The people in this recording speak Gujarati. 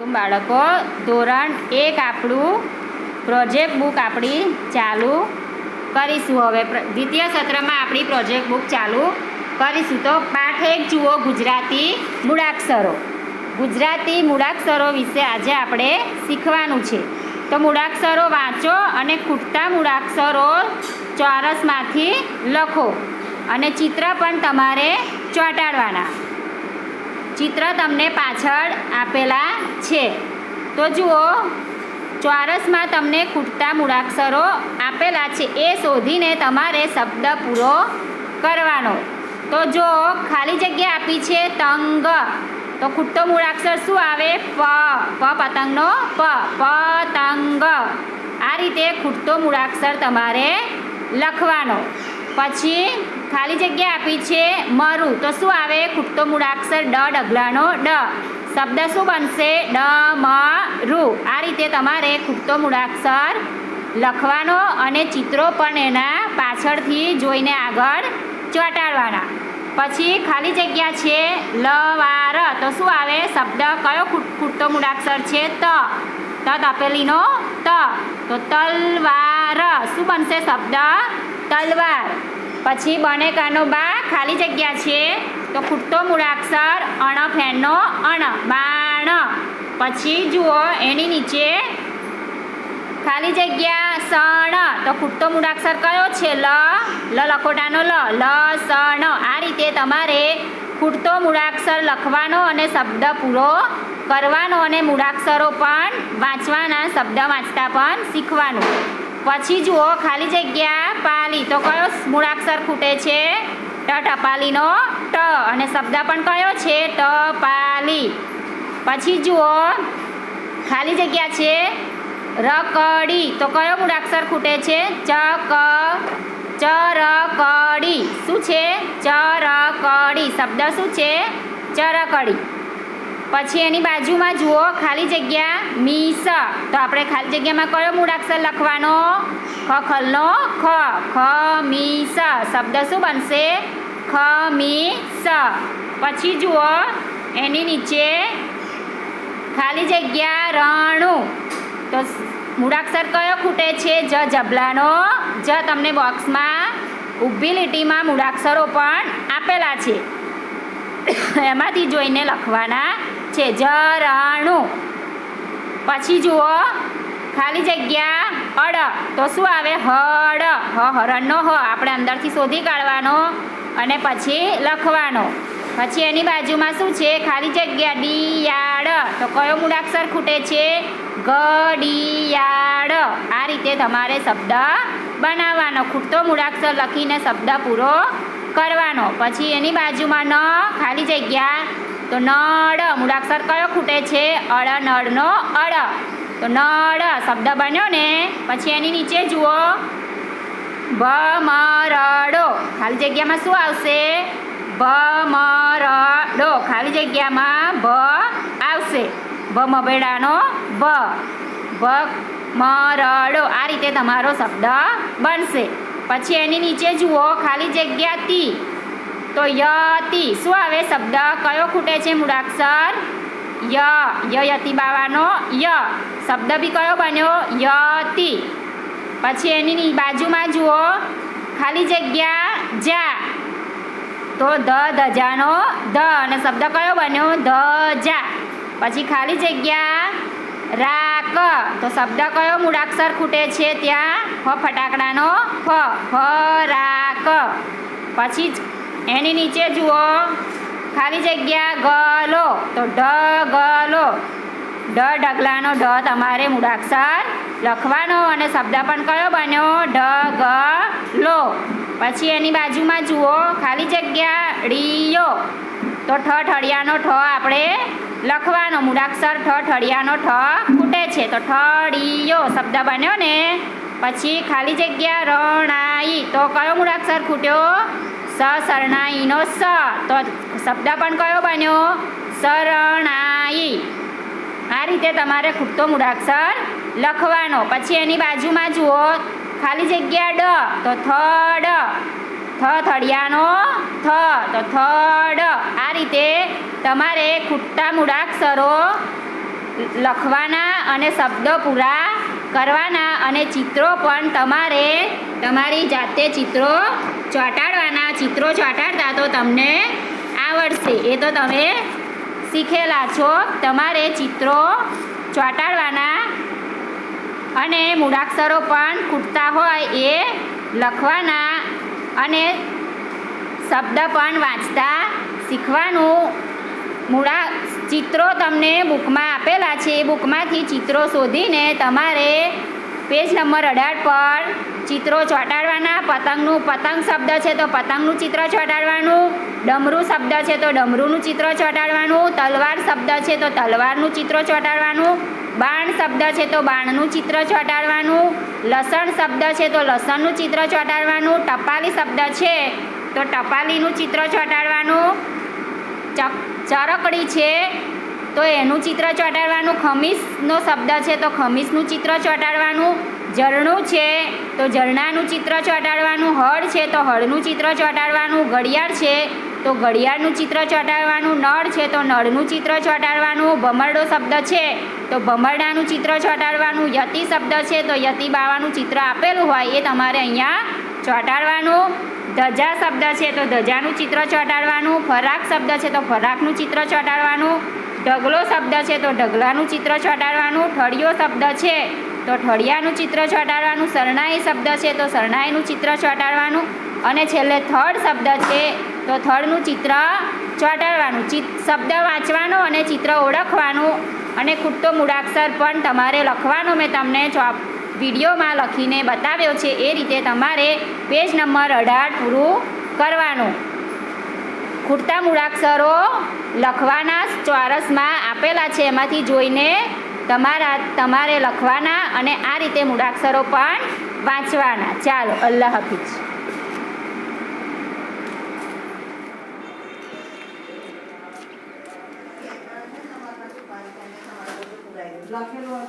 તો બાળકો. ધોરણ એક આપણું પ્રોજેક્ટ બુક આપણી ચાલુ કરીશું. હવે દ્વિતીય સત્રમાં આપણી પ્રોજેક્ટ બુક ચાલુ કરીશું. તો પાઠ એક જુઓ ગુજરાતી મૂળાક્ષરો. ગુજરાતી મૂળાક્ષરો વિશે આજે આપણે શીખવાનું છે. તો મૂળાક્ષરો વાંચો અને ખૂટતા મૂળાક્ષરો ચોરસમાંથી લખો અને ચિત્ર પણ તમારે ચોંટાડવાના. ચિત્ર તમને પાછળ આપેલા છે. તો જુઓ, ચોરસમાં તમને ખૂટતા મૂળાક્ષરો આપેલા છે. એ શોધીને તમારે શબ્દ પૂરો કરવાનો. તો જો ખાલી જગ્યા આપી છે તંગ, તો ખૂટતો મૂળાક્ષર શું આવે? પ પ પતંગનો? પ, પતંગ. આ રીતે ખૂટતો મૂળાક્ષર તમારે લખવાનો. પછી ખાલી જગ્યા આપી છે મરું. તો શું આવે? ખૂટતો મૂળાક્ષર ડ, ડગલાનો ડ. શબ્દ શું બનશે? ડ, મ, રૂ. આ રીતે તમારે ખૂટતો મૂળાક્ષર લખવાનો અને ચિત્રો પણ એના પાછળથી જોઈને આગળ ચોંટાડવાના. પછી ખાલી જગ્યા છે લવાર. તો શું આવે? શબ્દ કયો ખૂટ- ખૂટતો મૂળાક્ષર છે? ત. ત તપેલીનો ત. તો તલવાર. શું બનશે શબ્દ? તલવાર. પછી બને કાનો બા ખાલી જગ્યા છે. તો ખૂટતો મૂળાક્ષર અણ ફેનનો અણ, બાણ. પછી જુઓ એની નીચે ખાલી જગ્યા સણ. તો ખૂટતો મૂળાક્ષર કયો છે? લ. લ લખોટાનો લ. લ, સણ. આ રીતે તમારે ખૂટતો મૂળાક્ષર લખવાનો અને શબ્દ પૂરો કરવાનો અને મૂળાક્ષરો પણ વાંચવાના, શબ્દ વાંચતા પણ શીખવાનું. પછી જુઓ ખાલી જગ્યા પાલી તો કયો મૂળાક્ષર ખૂટે છે? ટ ટપાલીનો ટ. અને શબ્દ પણ કયો છે? ટપાલી. પછી જુઓ, ખાલી જગ્યા છે રકડી. તો કયો મૂળાક્ષર ખૂટે છે? ચક, ચરકડી. શું છે? ચરકડી. શબ્દ શું છે? ચરકડી. પછી એની બાજુમાં જુઓ, ખાલી જગ્યા મીસ. તો આપણે ખાલી જગ્યામાં કયો મૂળાક્ષર લખવાનો? ખખલનો ખ ખ, મીસ. શબ્દ શું બનશે? ખ મી સ પછી જુઓ, એની નીચે ખાલી જગ્યા રણું. તો મૂળાક્ષર કયો ખૂટે છે? જ, જબલાનો. જ, તમને બોક્સમાં ઊભી લીટીમાં મૂળાક્ષરો પણ આપેલા છે. એમાંથી જોઈને લખવાના છે. જરાણું. પછી જુઓ, ખાલી જગ્યા અડ તો શું આવે? હડ હ, હરણનો હ. આપણે અંદરથી શોધી કાઢવાનો અને પછી લખવાનો. પછી એની બાજુમાં શું છે? ખાલી જગ્યા ડિયાડ તો કયો મૂળાક્ષર ખૂટે છે? ગડિયાડ આ રીતે તમારે શબ્દ બનાવવાનો. ખૂટતો મૂળાક્ષર લખીને શબ્દ પૂરો કરવાનો. પછી એની બાજુમાં ન, ખાલી જગ્યા તો નળ, મૂળાક્ષર કયો ખૂટે છે? અળ નળનો અળ. તો નળ શબ્દ બન્યો ને, પછી એની નીચે જુઓ. ભમરડો. ખાલી જગ્યામાં શું આવશે? ભમરડો. ખાલી જગ્યામાં ભ આવશે. ભમભેડાનો ભ ભમરડો આ રીતે તમારો શબ્દ બનશે. પછી એની નીચે જુઓ. ખાલી જગ્યા તી. તો યતિ શું આવે શબ્દ? કયો ખૂટે છે મૂળાક્ષર? ય. યતી બાવાનો. ય. શબ્દ બી કયો બન્યો? યતિ. પછી એની બાજુમાં જુઓ. ખાલી જગ્યા, જા. તો ધ, ધજાનો ધ. અને શબ્દ કયો બન્યો? ધ, જા. પછી ખાલી જગ્યા, રાક. તો શબ્દ કયો મૂળાક્ષર ખૂટે છે ત્યાં? ફ ફટાકડાનો. ફ ફ રાક. પછી એની નીચે જુઓ. ખાલી જગ્યા ગલો. તો ઢ ગલો. ઢ ઢગલાનો ઢ તમારે મૂળાક્ષર લખવાનો અને શબ્દ પણ કયો બન્યો? ઢ ગ લો. પછી એની બાજુમાં જુઓ. ખાલી જગ્યા ડીયો તો ઠ ઠળિયાનો ઠ આપણે લખવાનો. મૂળાક્ષર ઠ ઠળિયાનો ઠ ખૂટે છે. તો ઠળિયો શબ્દ બન્યો ને. પછી ખાલી જગ્યા રણાઈ. તો કયો મૂળાક્ષર ખૂટ્યો? સ શરણાઈનો સ. તો શબ્દ પણ કયો બન્યો? શરણાઈ. આ રીતે તમારે ખૂટતો મૂળાક્ષર લખવાનો. પછી એની બાજુમાં જુઓ, ખાલી જગ્યા ડ, તો થડ થ થળિયાનો થ, તો થડ આ રીતે તમારે ખૂટતા મૂળાક્ષરો લખવાના અને શબ્દો પૂરા કરવાના અને ચિત્રો પણ તમારે તમારી જાતે ચિત્રો ચોંટાડવાના, ચિત્રો ચોંટાડતા તો તમને આવડશે. એ તો તમે શીખેલા છો. તમારે ચિત્રો ચોંટાડવાના અને મૂળાક્ષરો પણ ખૂટતા હોય એ લખવાના અને શબ્દ પણ વાંચતા શીખવાનું. મૂળા, ચિત્રો તમને બુકમાં આપેલા છે. એ બુકમાંથી ચિત્રો શોધીને તમારે પેજ નંબર અઢાર પર ચિત્રો ચોંટાડવાના? પતંગનું, પતંગ શબ્દ છે તો પતંગનું ચિત્ર ચોંટાડવાનું. ડમરું શબ્દ છે તો ડમરુંનું ચિત્ર ચોંટાડવાનું. તલવાર શબ્દ છે તો તલવારનું ચિત્ર ચોંટાડવાનું. બાણ શબ્દ છે તો બાણનું ચિત્ર ચોંટાડવાનું. લસણ શબ્દ છે તો લસણનું ચિત્ર ચોંટાડવાનું. ટપાલી શબ્દ છે તો ટપાલીનું ચિત્ર ચોંટાડવાનું. ચરકડી છે તો એનું ચિત્ર ચોંટાડવાનું ખમીસનો શબ્દ છે, તો ખમીસનું ચિત્ર ચોંટાડવાનું ઝરણું છે, તો ઝરણાનું ચિત્ર ચોંટાડવાનું હળ છે, તો હળનું ચિત્ર ચોંટાડવાનું ઘડિયાળ છે, તો ઘડિયાળનું ચિત્ર ચોંટાડવાનું નળ છે, તો નળનું ચિત્ર ચોંટાડવાનું ભમરડો શબ્દ છે, તો ભમરડાનું ચિત્ર ચોંટાડવાનું યતિ શબ્દ છે, તો યતિ બાવાનું ચિત્ર આપેલું હોય એ તમારે અહીંયા ચોંટાડવાનું. ધજા શબ્દ છે, તો ધજાનું ચિત્ર ચોંટાડવાનું. ફરાક શબ્દ છે, તો ફરાકનું ચિત્ર ચોંટાડવાનું. ઢગલો શબ્દ છે, તો ઢગલાનું ચિત્ર ચોંટાડવાનું ઠળિયો શબ્દ છે, તો ઠળિયાનું ચિત્ર ચોંટાડવાનું શરણાઈ શબ્દ છે, તો શરણાઈનું ચિત્ર ચોંટાડવાનું અને છેલ્લે થડ શબ્દ છે, તો થડનું ચિત્ર ચોંટાડવાનું ચિત, શબ્દ વાંચવાનો અને ચિત્ર ઓળખવાનું, અને ખૂટતો મૂળાક્ષર પણ તમારે લખવાનો મેં તમને ચોપ, વિડીયોમાં લખીને બતાવ્યો છે, એ રીતે તમારે પેજ નંબર અઢાર પૂરું કરવાનું. ખૂટતા મૂળાક્ષરો લખવાના ચોરસમાં આપેલા છે. એમાંથી જોઈને તમારા, તમારે લખવાના અને આ રીતે મૂળાક્ષરો પણ વાંચવાના. ચાલો, અલ્લાહ હાફિઝ. લખેલું